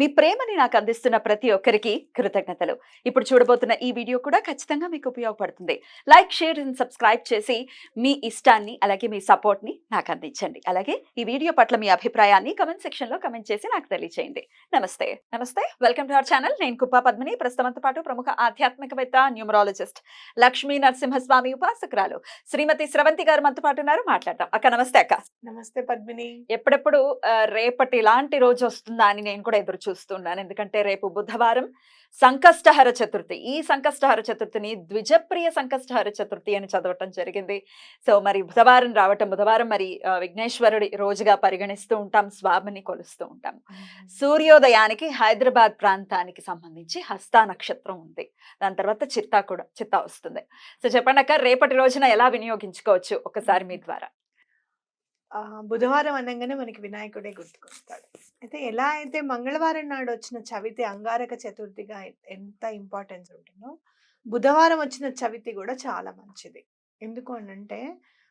మీ ప్రేమని నాకు అందిస్తున్న ప్రతి ఒక్కరికి కృతజ్ఞతలు. ఇప్పుడు చూడబోతున్న ఈ వీడియో కూడా ఖచ్చితంగా మీకు ఉపయోగపడుతుంది. లైక్ షేర్ అండ్ సబ్స్క్రైబ్ చేసి మీ ఇష్టాన్ని అలాగే మీ సపోర్ట్ని నాకు అందించండి. అలాగే ఈ వీడియో పట్ల మీ అభిప్రాయాన్ని కమెంట్ సెక్షన్లో కమెంట్ చేసి నాకు తెలియజేయండి నమస్తే. నమస్తే. Welcome to our channel. నేను కుప్ప పద్మిని. ప్రస్తుతంతో పాటు ప్రముఖ ఆధ్యాత్మికవేత్త న్యూమరాలజిస్ట్ లక్ష్మీ నరసింహస్వామి ఉపాసకురాలు శ్రీమతి స్రవంతి గారు మనతో పాటు ఉన్నారు. మాట్లాడదాం. అక్క నమస్తే అక్క. నమస్తే పద్మిని. ఎప్పుడెప్పుడు రేపటి ఇలాంటి రోజు వస్తుందా అని నేను కూడా ఎదురు చూస్తున్నాను. ఎందుకంటే రేపు బుధవారం సంకష్టహర చతుర్థి. ఈ సంకష్టహర చతుర్థిని ద్విజప్రియ సంకష్టహర చతుర్థి అని చదవటం జరిగింది. సో మరి బుధవారం రావటం బుధవారం మరి విఘ్నేశ్వరుడి రోజుగా పరిగణిస్తూ ఉంటాం స్వామిని కొలుస్తూ ఉంటాం. సూర్యోదయానికి హైదరాబాద్ ప్రాంతానికి సంబంధించి హస్తా నక్షత్రం ఉంది. దాని తర్వాత చిత్తా కూడా చిత్తా వస్తుంది. సో చెప్పండి అక్క రేపటి రోజున ఎలా వినియోగించుకోవచ్చు? ఒకసారి మీ ద్వారా. బుధవారం అనగానే మనకి వినాయకుడే గుర్తుకొస్తాడు. అయితే ఎలా అయితే మంగళవారం నాడు వచ్చిన చవితి అంగారక చతుర్థిగా ఎంత ఇంపార్టెన్స్ ఉంటుందో బుధవారం వచ్చిన చవితి కూడా చాలా మంచిది. ఎందుకు అనంటే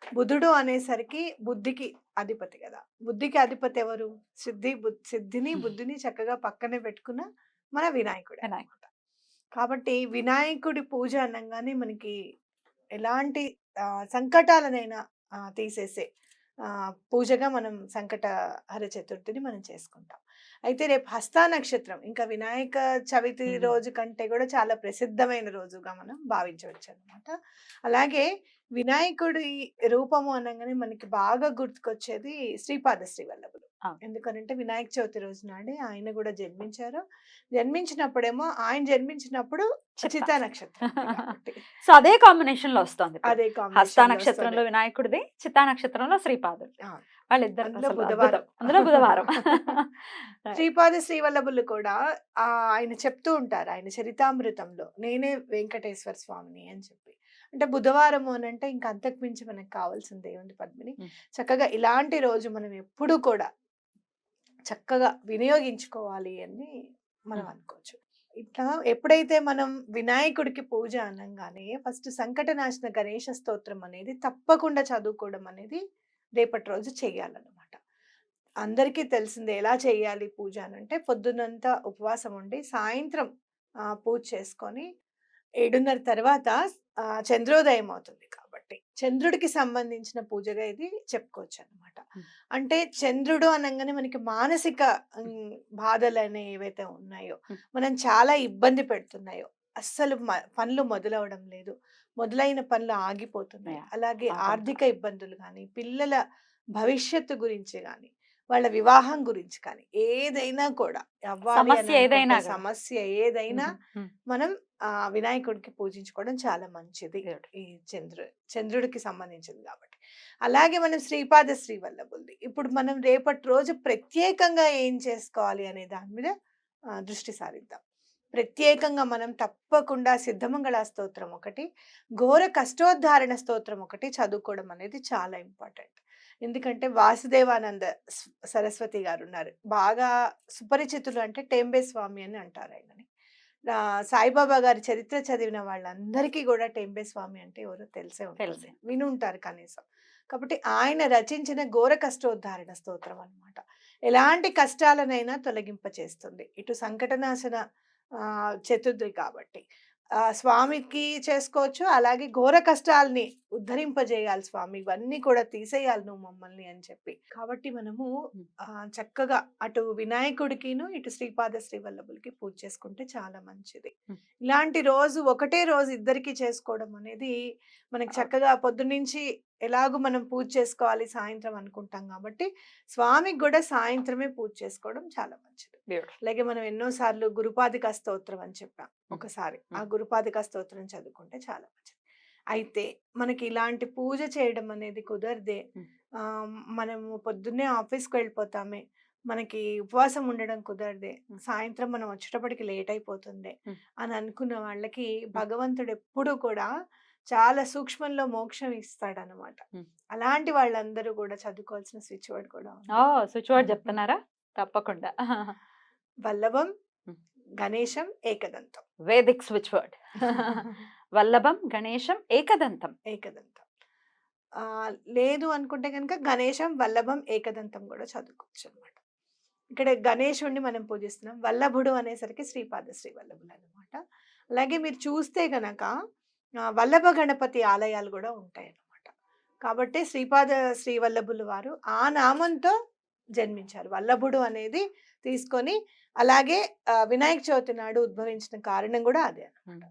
బుధుడు అనేసరికి బుద్ధికి అధిపతి కదా. బుద్ధికి అధిపతి ఎవరు? సిద్ధి సిద్ధిని బుద్ధిని చక్కగా పక్కనే పెట్టుకున్న మన వినాయకుడు వినాయకుడు. కాబట్టి వినాయకుడి పూజ అనగానే మనకి ఎలాంటి సంకటాలనైనా తీసేసే పూజగా మనం సంకట హర చతుర్థిని మనం చేసుకుంటాం అయితే రేపు హస్తా నక్షత్రం ఇంకా వినాయక చవితి. రోజు కంటే కూడా చాలా ప్రసిద్ధమైన రోజుగా మనం భావించవచ్చు అనమాట అలాగే వినాయకుడి రూపము అనగానే మనకి బాగా గుర్తుకొచ్చేది శ్రీపాద శ్రీవల్లభులు అవును. ఎందుకనంటే వినాయక చవితి రోజు నాడే ఆయన కూడా జన్మించారు జన్మించినప్పుడేమో ఆయన జన్మించినప్పుడు. చిత్తా నక్షత్రం. సో అదే కాంబినేషన్లో వస్తుంది. అదే హస్తా నక్షత్రంలో. వినాయకుడిది చిత్తా నక్షత్రంలో శ్రీపాదుడు. వాళ్ళిద్దరు బుధవారం. అందులో బుధవారం శ్రీపాద శ్రీవల్లభులు కూడా ఆ ఆయన చెప్తూ ఉంటారు ఆయన చరితామృతంలో నేనే వెంకటేశ్వర స్వామిని అని చెప్పి అంటే బుధవారం అని అంటే ఇంకా అంతకు మించి మనకు కావాల్సింది ఏముంది పద్మిని. చక్కగా ఇలాంటి రోజు మనం ఎప్పుడు కూడా చక్కగా వినియోగించుకోవాలి అని మనం. అనుకోవచ్చు ఇట్లా ఎప్పుడైతే మనం వినాయకుడికి పూజ అనగానే ఫస్ట్ సంకటనాశన గణేష స్తోత్రం అనేది తప్పకుండా చదువుకోవడం అనేది రేపటి రోజు చేయాలన్నమాట అందరికీ తెలిసిందే ఎలా చేయాలి పూజ అని అంటే పొద్దునంతా ఉపవాసం ఉండి సాయంత్రం పూజ చేసుకొని ఏడున్నర తర్వాత చంద్రోదయం అవుతుంది కాబట్టి చంద్రుడికి సంబంధించిన పూజగా ఇది చెప్పుకోవచ్చు అనమాట. అంటే చంద్రుడు అనగానే మనకి మానసిక బాధలు అనే ఏవైతే ఉన్నాయో. మనం చాలా ఇబ్బంది పెడుతున్నాయో అస్సలు పనులు మొదలవడం లేదు మొదలైన పనులు ఆగిపోతున్నాయి. అలాగే. ఆర్థిక ఇబ్బందులు కానీ పిల్లల భవిష్యత్తు గురించి కానీ వాళ్ళ వివాహం గురించి కానీ ఏదైనా కూడా సమస్య ఏదైనా. సమస్య ఏదైనా. మనం ఆ వినాయకుడికి పూజించుకోవడం చాలా మంచిది. ఈ చంద్రు చంద్రుడికి సంబంధించింది కాబట్టి అలాగే మనం శ్రీపాద శ్రీవల్లభుల్ది ఇప్పుడు మనం రేపటి రోజు ప్రత్యేకంగా ఏం చేసుకోవాలి అనే దాని మీద దృష్టి సారిద్దాం ప్రత్యేకంగా మనం తప్పకుండా సిద్ధమంగళ స్తోత్రం ఒకటి ఘోర కష్టోద్ధారణ స్తోత్రం ఒకటి చదువుకోవడం అనేది చాలా ఇంపార్టెంట్ ఎందుకంటే వాసుదేవానంద సరస్వతి గారు ఉన్నారు బాగా సుపరిచితులు అంటే టెంబే స్వామి అని అంటారు ఆయనని. సాయిబాబా గారి చరిత్ర చదివిన వాళ్ళందరికీ కూడా టెంబే స్వామి అంటే ఎవరో తెలిసే ఉంటుంది. తెలుసు. వినుంటారు కనీసం. కాబట్టి ఆయన రచించిన ఘోర కష్టోద్ధారణ స్తోత్రం అన్నమాట. ఎలాంటి కష్టాలనైనా తొలగింపచేస్తుంది ఇటు సంకటనాశన చతుర్థి కాబట్టి. స్వామికి చేసుకోవచ్చు అలాగే ఘోర కష్టాలని ఉద్ధరింపజేయాలి స్వామి ఇవన్నీ కూడా తీసేయాలి నువ్వు మమ్మల్ని అని చెప్పి కాబట్టి మనము చక్కగా అటు వినాయకుడికిను ఇటు శ్రీపాద శ్రీవల్లభులకి పూజ చేసుకుంటే చాలా మంచిది. ఇలాంటి రోజు ఒకటే రోజు ఇద్దరికి చేసుకోవడం అనేది మనకి చక్కగా పొద్దున్నుంచి ఎలాగో మనం పూజ చేసుకోవాలి సాయంత్రం అనుకుంటాం కాబట్టి స్వామికి కూడా సాయంత్రమే పూజ చేసుకోవడం చాలా మంచిది. అలాగే మనం ఎన్నో సార్లు గురుపాదిక స్తోత్రం అని చెప్పాం. ఒకసారి ఆ. గురుపాదిక స్తోత్రం చదువుకుంటే చాలా మంచిది అయితే మనకి ఇలాంటి పూజ చేయడం అనేది కుదరదే. మనము పొద్దున్నే ఆఫీస్కి వెళ్ళిపోతామే. మనకి ఉపవాసం ఉండడం కుదరదే. సాయంత్రం మనం వచ్చేటప్పటికి లేట్ అయిపోతుంది. అని అనుకున్న వాళ్ళకి భగవంతుడు ఎప్పుడు కూడా చాలా సూక్ష్మంలో మోక్షం ఇస్తాడనమాట మ్. అలాంటి వాళ్ళందరూ కూడా చదువుకోవాల్సిన స్విచ్ వర్డ్ కూడా స్విచ్ వర్డ్ చెప్తున్నారా? తప్పకుండా. వల్లభం. గణేశం ఏకదంతం. వేదిక్ స్విచ్ వర్డ్ వల్లభం గణేశం ఏకదంతం ఏకదంతం లేదు అనుకుంటే కనుక గణేశం, వల్లభం, ఏకదంతం కూడా చదువుకోవచ్చు అనమాట ఇక్కడ గణేశుడిని మనం పూజిస్తున్నాం. వల్లభుడు అనేసరికి శ్రీపాద శ్రీ వల్లభులనమాట. అలాగే మీరు చూస్తే గనక వల్లభ గణపతి ఆలయాలు కూడా ఉంటాయి అనమాట కాబట్టి శ్రీపాద శ్రీ వల్లభులు వారు ఆ నామంతో జన్మించారు. వల్లభుడు అనేది తీసుకొని అలాగే వినాయక చవితి నాడు ఉద్భవించిన కారణం కూడా అదే అనమాట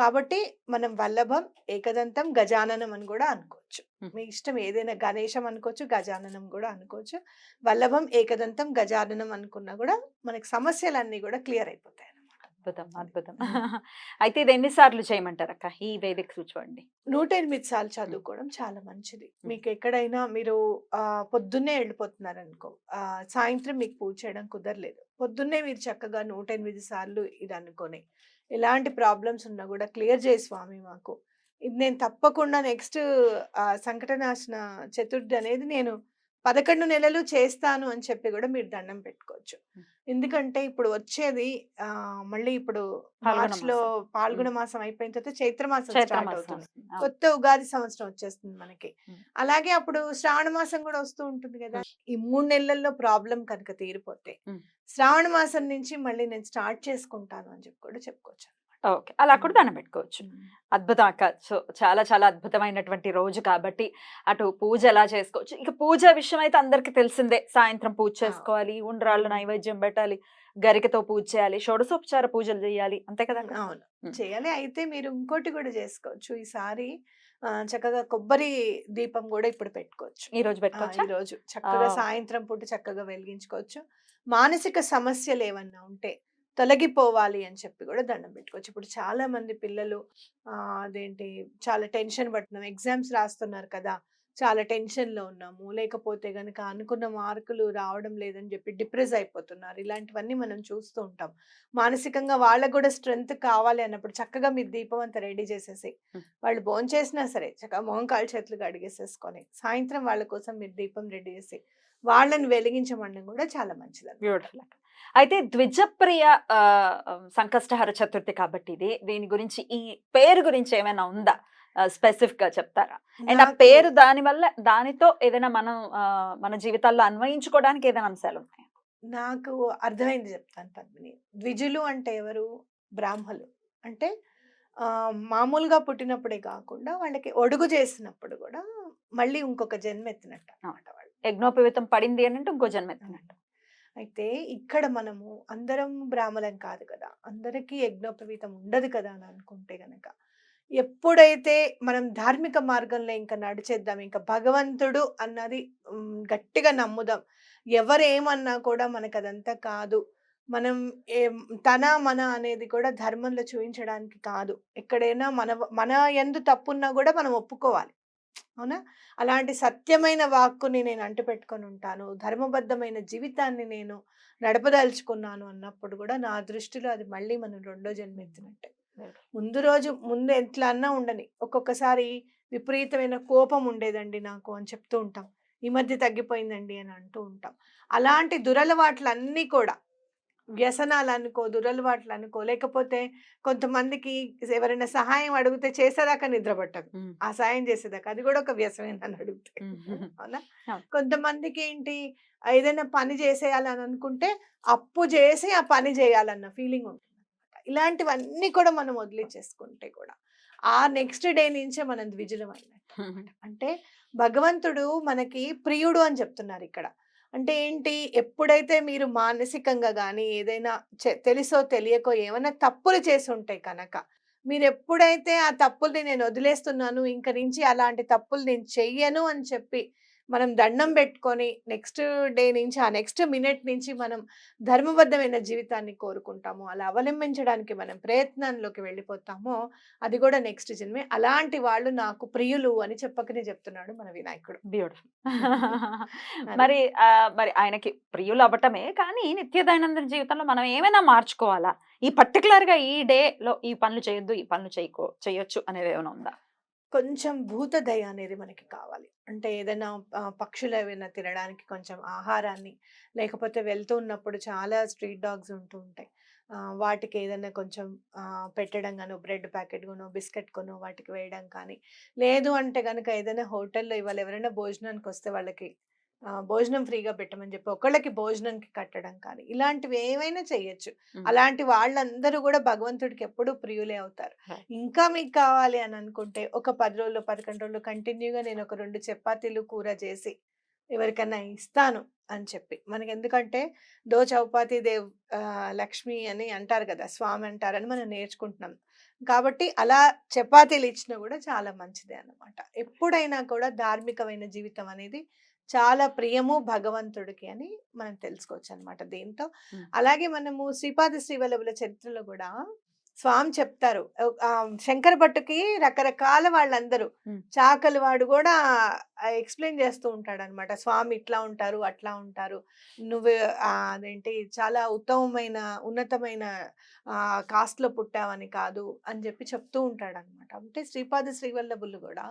కాబట్టి మనం వల్లభం, ఏకదంతం, గజాననం అని గూడా అనుకోవచ్చు. మీ ఇష్టం ఏదైనా గణేశం అనుకోవచ్చు, గజాననం గూడా అనుకోవచ్చు. వల్లభం, ఏకదంతం, గజాననం అనుకున్నా గూడా మనకి సమస్యలన్నీ గూడా క్లియర్ అయిపోతాయన్నమాట. అద్భుతం. అద్భుతం. అయితే ఇది ఎన్ని సార్లు చేయమంటారక్క? ఈ వేదిక చూడండి. 108 సార్లు హ్మ్. చదువుకోవడం చాలా మంచిది. మీకు ఎక్కడైనా మీరు పొద్దున్నే ఎళ్ళిపోతున్నారనుకో ఆహ్, సాయంత్రం మీకు పూజ చేయడం కుదరలేదు. పొద్దున్నే మీరు చక్కగా 108 సార్లు ఇది అనుకోని, ఎలాంటి ప్రాబ్లమ్స్ ఉన్నా గూడా క్లియర్ చేయి స్వామి మాకు. ఇది నేను తప్పకుండా నెక్స్ట్ సంకటనాశన చతుర్థి అనేది నేను 11 నెలలు చేస్తాను అని చెప్పి గూడా మీరు దండం పెట్టుకోవచ్చు. ఎందుకంటే ఇప్పుడు వచ్చేది మళ్ళీ ఇప్పుడు మార్చ్‌లో మాసం. పాల్గొన. మాసం అయిపోయిన తర్వాత చైత్ర మాసం స్టార్ట్ అవుతుంది. కొత్త ఉగాది సంవత్సరం వచ్చేస్తుంది మనకి. అలాగే అప్పుడు శ్రావణ మాసం గూడా వస్తూ ఉంటుంది! హ్మ్. ఈ 3 నెలల్లో ప్రాబ్లమ్ కనుక తీరిపోతే. శ్రావణ మాసం నుంచి మళ్ళీ నేను స్టార్ట్ చేసుకుంటాను అని చెప్పి కూడా చెప్పుకోవచ్చనమాట. ఓకే. అలా కూడా. దండం పెట్టుకోవచ్చు. అద్భుతం అక్క. సో, చాలా చాలా అద్భుతమైనటువంటి రోజు కాబట్టి, అటు పూజ ఎలా చేసుకోవచ్చు. ఇక పూజ విషయం అయితే అందరికీ తెలిసిందే. సాయంత్రం పూజ! చేసుకోవాలి, ఉండ్రాళ్ళు. నైవేద్యం పెట్టాలి, గరికతో పూజ చేయాలి, షోడశోపచార పూజలు చేయాలి. అంతే. కదక్క? అవును. చేయాలి. అయితే మీరు ఇంకోటి గూడా చేసుకోవచ్చు. ఈసారి చక్కగా కొబ్బరి దీపం గూడా ఇప్పుడు పెట్టుకోవచ్చు. ఈ రోజు! పెట్టుకోవచ్చా? ఈరోజు చక్కగా ఆ! సాయంత్రం పూట చక్కగా వెలిగించుకోవచ్చు. మానసిక సమస్యలేమన్నా ఉంటే తొలగిపోవాలి అని చెప్పి గూడా దండం పెట్టుకోవచ్చు. ఇప్పుడు చాలా మంది పిల్లలు అదేంటి చాలా టెన్షన్ పడుతున్నాం. ఎగ్జామ్స్ రాస్తున్నారు కదా! చాలా టెన్షన్‌లో ఉన్నాము. లేకపోతే గనక అనుకున్న మార్కులు రావడం లేదని జెప్పి డిప్రెస్ అయిపోతున్నారు. ఇలాంటివన్నీ మనం చూస్తూ ఉంటాం. మానసికంగా వాళ్ళకి గూడా స్ట్రెంత్ కావాలి అన్నప్పుడు చక్కగా మీరు దీపం అంతా రెడీ చేసేసి. వాళ్ళు భోంచేసినా సరే చక్కగా మొహం, కాళ్ళు, చేతులు కడిగేసేసుకొని, సాయంత్రం వాళ్ళ కోసం మీరు దీపం రెడీ చేసి, వాళ్ళని వెలిగించమనడం గూడా చాలా మంచిదనమాట. బ్యూటిఫుల్. అయితే ద్విజప్రియ సంకష్టహర చతుర్థి కాబట్టి ఇది. దీని గురించి ఈ పేరు గురించి ఏమైనా ఉందా? ఆహ్, స్పెసిఫిక్‌గా చెప్తారా? అండ్ ఆ పేరు దాని వల్ల దానితో ఏదైనా మనం మన జీవితాల్లో అన్వయించుకోవడానికి ఏదైనా అంశాలున్నాయా? నాకు అర్థమైంది చెప్తాను పద్మిని. ద్విజులు అంటే ఎవరు? బ్రాహ్మలు. అంటే మామూలుగా పుట్టినప్పుడే కాకుండా వాళ్ళకి ఒడుగు చేసినప్పుడు గూడా మళ్ళీ ఇంకొక జన్మ ఎత్తినట్టు ఆ! అన్నమాట వాళ్ళు. యజ్ఞోపవీతం పడింది అనంటే ఇంకో జన్మ. ఎత్తినట్టు. అయితే ఇక్కడ మనము అందరం బ్రాహ్మలం కాదు కదా! అందరికీ యజ్ఞోపవీతం ఉండదు కదా! అని అనుకుంటే గనక, ఎప్పుడైతే మనం ధార్మిక మార్గంలో ఇంకా నడిచేద్దాం, ఇంకా భగవంతుడు అన్నది గట్టిగా నమ్ముదాం. ఎవరేమన్నా కూడా మనకదంతా కాదు. మనం ఏ తన, మన అనేది కూడా ధర్మంలో చూపించడానికి కాదు. ఎక్కడైనా మన మన ఎందు తప్పున్నా కూడా మనం ఒప్పుకోవాలి. అవునా? అలాంటి సత్యమైన వాక్కుని నేను అంటిపెట్టుకొని ఉంటాను. ధర్మబద్ధమైన జీవితాన్ని నేను నడపదలుచుకున్నాను అన్నప్పుడు గూడా నా దృష్టిలో అది మళ్ళీ మనం రెండో జన్మ ఎత్తినట్టే. ముందు రోజు ముందు ఎట్లా అన్నా ఉండని. ఒక్కొక్కసారి విపరీతమైన కోపం ఉండేదండి నాకు అని చెప్తూ ఉంటాం. ఈ మధ్య తగ్గిపోయిందండి అని అంటూ ఉంటాం. అలాంటి దురలవాట్లన్నీ కూడా వ్యసనాలనుకో, దురలవాట్లనుకో లేకపోతే కొంతమందికి ఎవరైనా సహాయం అడిగితే చేసేదాకా నిద్ర పట్టదు. ఆ సాయం చేసేదాకా. అది గూడా ఒక వ్యసనే నన్ను అడిగితే. అవునా? కొంతమందికి ఏంటి ఏదైనా పని చేసేయాలని అనుకుంటే అప్పు చేసి ఆ పని చేయాలన్న ఫీలింగ్ ఉంటుందన్నమాట. ఇలాంటివన్నీ కూడా మనం వదిలిచ్చేసుకుంటే కూడా ఆ నెక్స్ట్ డే నుంచే మనం ద్విజులం. అన్నమాట. అంటే భగవంతుడు మనకి ప్రియుడు అని చెప్తున్నారు ఇక్కడ. అంటే ఏంటి? ఎప్పుడైతే మీరు మానసికంగా కానీ ఏదైనా తెలుసో తెలియకో ఏమైనా తప్పులు చేసి ఉంటాయి కనుక మీరు మీరెప్పుడైతే ఆ తప్పుల్ని నేను వదిలేస్తున్నాను, ఇంక నుంచి అలాంటి తప్పులు నేను చెయ్యను అని చెప్పి మనం దండం పెట్టుకొని నెక్స్ట్ డే నుంచి ఆ నెక్స్ట్ మినిట్ నుంచి మనం ధర్మబద్ధమైన జీవితాన్ని కోరుకుంటామో, అలా అవలంబించడానికి మనం ప్రయత్నంలోకి వెళ్ళిపోతామో, అది కూడా నెక్స్ట్ జన్మే. అలాంటి వాళ్ళు నాకు ప్రియులు అని చెప్పకనే చెప్తున్నాడు మన వినాయకుడు. బ్యూటిఫుల్. మరి మరి ఆయనకి ప్రియులవ్వటమే కానీ నిత్య దైనందిన జీవితంలో మనం ఏమైనా మార్చుకోవాలా? ఈ పర్టిక్యులర్‌గా ఈ డేలో ఈ పనులు చేయొద్దు, ఈ పనులు చేయకో చేయొచ్చు అనేదేమైనా ఉందా? కొంచెం భూత దయ అనేది మనకి కావాలి. అంటే ఏదైనా పక్షులు ఏవైనా తినడానికి కొంచెం ఆహారాన్ని, లేకపోతే వెళ్తూ ఉన్నప్పుడు చాలా స్ట్రీట్ డాగ్స్ ఉంటూ ఉంటాయి. వాటికి ఏదైనా కొంచెం పెట్టడం గాను బ్రెడ్ ప్యాకెట్ కొను బిస్కెట్ కొను వాటికి వేయడం కానీ లేదు అంటే కనుక ఏదైనా హోటల్లో ఇవాళ ఎవరైనా భోజనానికి వస్తే వాళ్ళకి భోజనం ఫ్రీగా పెట్టమని చెప్పి ఒకళ్ళకి భోజనంకి కట్టడం కానీ ఇలాంటివి ఏమైనా చేయొచ్చు. అలాంటి వాళ్ళందరూ కూడా భగవంతుడికి ఎప్పుడూ ప్రియులే అవుతారు. ఇంకా మీకు కావాలి అని అనుకుంటే ఒక పది రోజులు పదకొండు రోజులు కంటిన్యూగా నేను ఒక రెండు చపాతీలు కూర చేసి ఎవరికైనా ఇస్తాను అని చెప్పి. మనకి ఎందుకంటే దో చౌపాతి దేవ్ ఆ, లక్ష్మి అని అంటారు కదా స్వామి అంటారని మనం నేర్చుకుంటున్నాం. కాబట్టి అలా చపాతీలు ఇచ్చినా కూడా చాలా మంచిదే అన్నమాట. ఎప్పుడైనా కూడా ధార్మికమైన జీవితం అనేది చాలా ప్రియము భగవంతుడికి అని మనం తెలుసుకోవచ్చు అనమాట దీంతో. అలాగే మనము శ్రీపాద శ్రీవల్లభుల చరిత్రలో కూడా స్వామి చెప్తారు. శంకర భట్టుకి రకరకాల వాళ్ళందరూ. చాకలి వాడు కూడా ఎక్స్ప్లెయిన్ చేస్తూ ఉంటాడు అనమాట స్వామి ఇట్లా ఉంటారు అట్లా ఉంటారు. నువ్వు అదేంటి చాలా ఉత్తమమైన ఉన్నతమైన కాస్ట్లో పుట్టావని కాదు అని చెప్పి చెప్తూ ఉంటాడు అనమాట అంటే శ్రీపాద శ్రీవల్లభులు కూడా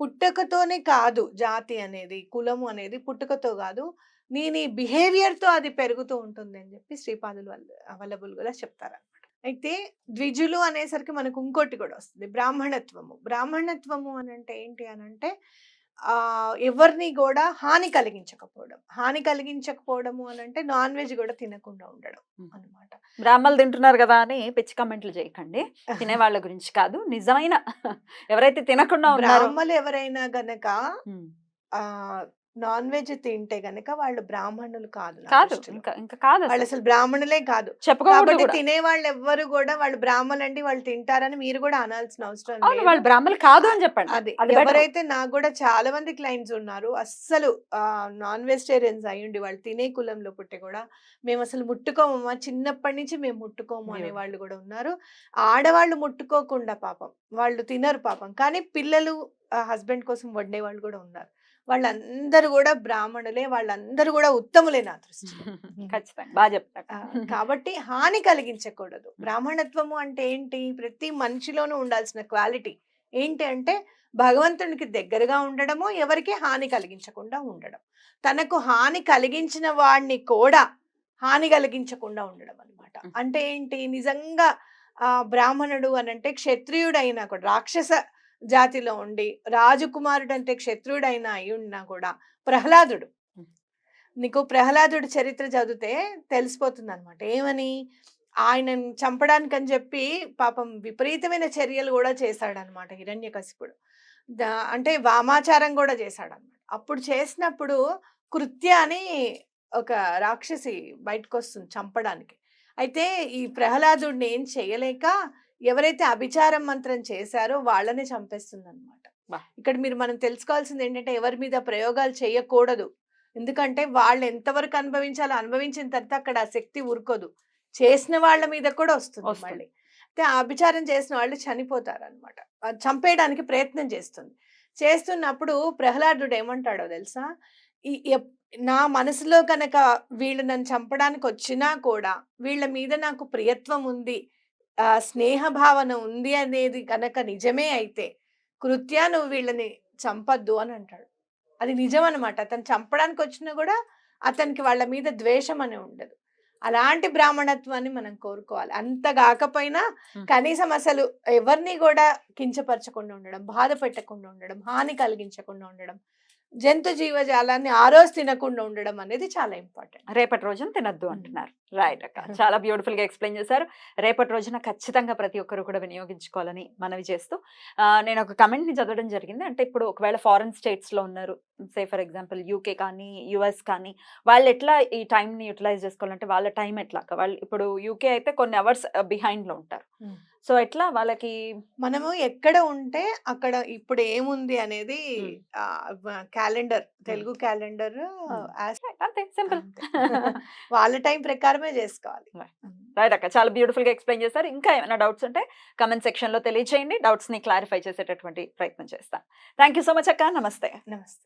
పుట్టకతోనే కాదు జాతి అనేది కులము అనేది పుట్టుకతో కాదు. నేను ఈ బిహేవియర్తో అది పెరుగుతూ ఉంటుంది అని చెప్పి శ్రీపాదులు అవైలబుల్ కూడా చెప్తారనమాట అయితే ద్విజులు అనేసరికి మనకు ఇంకోటి కూడా వస్తుంది. బ్రాహ్మణత్వము. బ్రాహ్మణత్వము అని అంటే ఏంటి అని అంటే ఎవరిని కూడా హాని కలిగించకపోవడం. హాని కలిగించకపోవడము అని అంటే నాన్ వెజ్ కూడా తినకుండా ఉండడం. అనమాట బ్రాహ్మణులు తింటున్నారు కదా అని పిచ్చి కమెంట్లు చేయకండి. తినే వాళ్ళ గురించి కాదు నిజమైన ఎవరైతే తినకుండా బ్రాహ్మలు ఎవరైనా గనక ఆ నాన్ వెజ్ తింటే గనక వాళ్ళు బ్రాహ్మణులు కాదు కాదు. ఇంకా ఇంకా కాదు వాళ్ళు అసలు. బ్రాహ్మణులే కాదు కాబట్టి. తినే వాళ్ళు ఎవ్వరు కూడా వాళ్ళు బ్రాహ్మణులండి వాళ్ళు తింటారని మీరు కూడా అనాల్సిన అవసరం లేదు వాళ్ళు బ్రాహ్మణులు కాదు అని చెప్పండి అది. ఎవరైతే నాకు కూడా చాలా మంది క్లయింట్స్ ఉన్నారు అస్సలు నాన్ వెజిటేరియన్స్ అయ్యుండి వాళ్ళు తినే కులంలో పుట్టి కూడా మేము అసలు ముట్టుకోము మా చిన్నప్పటి నుంచి మేము ముట్టుకోము అనే. వాళ్ళు కూడా ఉన్నారు ఆడవాళ్ళు ముట్టుకోకుండా పాపం వాళ్ళు తినరు పాపం కానీ పిల్లలు హస్బెండ్ కోసం వండే వాళ్ళు కూడా ఉన్నారు వాళ్ళందరూ కూడా బ్రాహ్మణులే వాళ్ళందరూ కూడా ఉత్తములే నా దృష్టిలో. ఖచ్చితంగా. బాగా చెప్తారు ఆ, కాబట్టి హాని కలిగించకూడదు. బ్రాహ్మణత్వము అంటే ఏంటి? ప్రతి మనిషిలోనూ ఉండాల్సిన క్వాలిటీ ఏంటి అంటే భగవంతునికి దగ్గరగా ఉండడము ఎవరికి హాని కలిగించకుండా ఉండడం. తనకు హాని కలిగించిన వాడిని కూడా హాని కలిగించకుండా ఉండడం అనమాట. అంటే ఏంటి? నిజంగా ఆ బ్రాహ్మణుడు అని అంటే క్షత్రియుడైనా కూడా రాక్షస జాతిలో ఉండి రాజకుమారుడు అంటే క్షత్రియుడైనా అయి ఉన్నా కూడా ప్రహ్లాదుడు. నీకు ప్రహ్లాదుడి చరిత్ర చదివితే తెలిసిపోతుంది అనమాట ఏమని? ఆయనను చంపడానికి అని చెప్పి పాపం విపరీతమైన చర్యలు కూడా చేశాడనమాట హిరణ్యకశిపుడు. దా- అంటే వామాచారం కూడా చేశాడనమాట అప్పుడు చేసినప్పుడు కృత్య అని ఒక రాక్షసి బయటకు వస్తుంది చంపడానికి. అయితే ఈ ప్రహ్లాదుడిని ఏం చేయలేక ఎవరైతే అభిచారం మంత్రం చేశారో వాళ్ళని చంపేస్తుంది అనమాట. ఇక్కడ మీరు మనం తెలుసుకోవాల్సింది ఏంటంటే ఎవరి మీద ప్రయోగాలు చేయకూడదు. ఎందుకంటే వాళ్ళు ఎంతవరకు అనుభవించాలో అనుభవించిన తర్వాత అక్కడ ఆ శక్తి ఊరుకోదు. చేసిన వాళ్ళ మీద కూడా వస్తుంది. మళ్ళీ. అయితే ఆ అభిచారం చేసిన వాళ్ళు చనిపోతారు అనమాట చంపేయడానికి ప్రయత్నం చేస్తుంది. చేస్తున్నప్పుడు ప్రహ్లాదుడు ఏమంటాడో తెలుసా? ఈ నా మనసులో కనుక వీళ్ళు నన్ను చంపడానికి వచ్చినా కూడా వీళ్ళ మీద నాకు ప్రియత్వం ఉంది ఆ స్నేహ భావన ఉంది అనేది కనుక నిజమే అయితే కృత్యా నువ్వు వీళ్ళని చంపద్దు అని అంటాడు. అది నిజం అనమాట అతను చంపడానికి వచ్చినా కూడా అతనికి వాళ్ళ మీద ద్వేషం అని ఉండదు. అలాంటి బ్రాహ్మణత్వాన్ని మనం కోరుకోవాలి. అంత కాకపోయినా. కనీసం అసలు ఎవరిని కూడా కించపరచకుండా ఉండడం బాధ పెట్టకుండా ఉండడం హాని కలిగించకుండా ఉండడం జంతు జీవజాలాన్ని ఆ రోజు తినకుండా ఉండడం అనేది చాలా ఇంపార్టెంట్. రేపటి రోజున తినద్దు అంటున్నారు. రైట్ అక్క. చాలా బ్యూటిఫుల్గా ఎక్స్ప్లెయిన్ చేశారు. రేపటి రోజున ఖచ్చితంగా ప్రతి ఒక్కరు కూడా వినియోగించుకోవాలని మనవి చేస్తూ నేను ఒక కమెంట్ని చదవడం జరిగింది. అంటే ఇప్పుడు ఒకవేళ ఫారెన్ స్టేట్స్లో ఉన్నారు సే ఫర్ ఎగ్జాంపుల్ యూకే కానీ యుఎస్ కానీ వాళ్ళు ఎట్లా ఈ టైం ని యూటిలైజ్ చేసుకోవాలంటే వాళ్ళ టైం ఎట్లా? వాళ్ళు ఇప్పుడు యూకే అయితే కొన్ని అవర్స్ బిహైండ్లో ఉంటారు. సో ఎట్లా వాళ్ళకి? మనము ఎక్కడ ఉంటే అక్కడ ఇప్పుడు ఏముంది అనేది. క్యాలెండర్ తెలుగు క్యాలెండర్ అంతే సింపుల్. వాళ్ళ టైం ప్రకారమే చేసుకోవాలి. రైట్ అక్క చాలా బ్యూటిఫుల్గా ఎక్స్ప్లెయిన్ చేశారు. ఇంకా ఏమైనా డౌట్స్ ఉంటే కమెంట్ సెక్షన్లో తెలియచేయండి. డౌట్స్ని క్లారిఫై చేసేటటువంటి ప్రయత్నం చేస్తాను థ్యాంక్ యూ సో మచ్ అక్క. నమస్తే. నమస్తే.